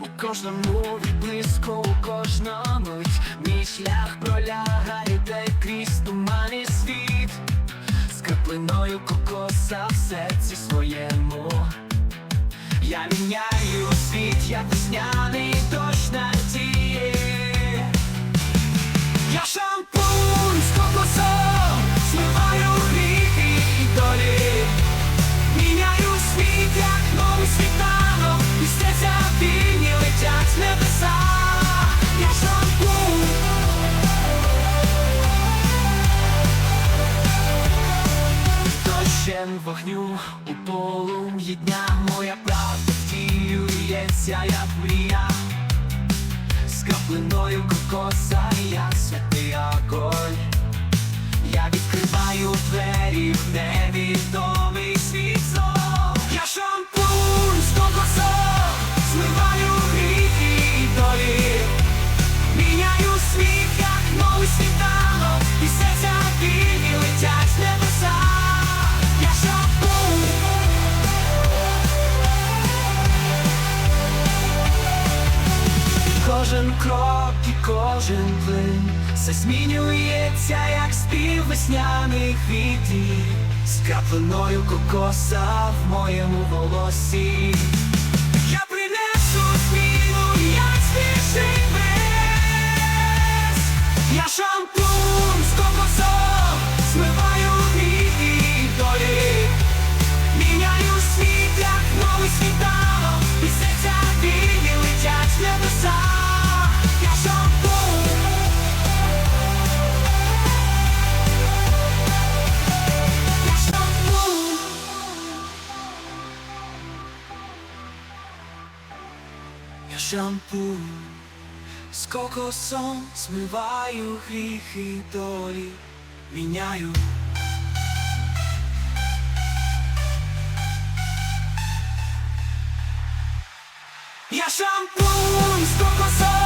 у кожному відблиску, у кожна мить Мій шлях пролягає, де крізь тумані світ. З краплиною кокоса в серці своєму. Я міняю світ, я весняний Дощем вогню у полум'ї дня Моя правда втілюється, як мрія. З каплиною кокоса, як святий огонь. Я відкриваю двері в невідомий Кожен крок і кожен плин. Все змінюється, як спів весняних вітрів. З краплиною кокоса в моєму волосі Я шампунь з кокосом змиваю гріхи долі Міняю. Я шампунь з кокосом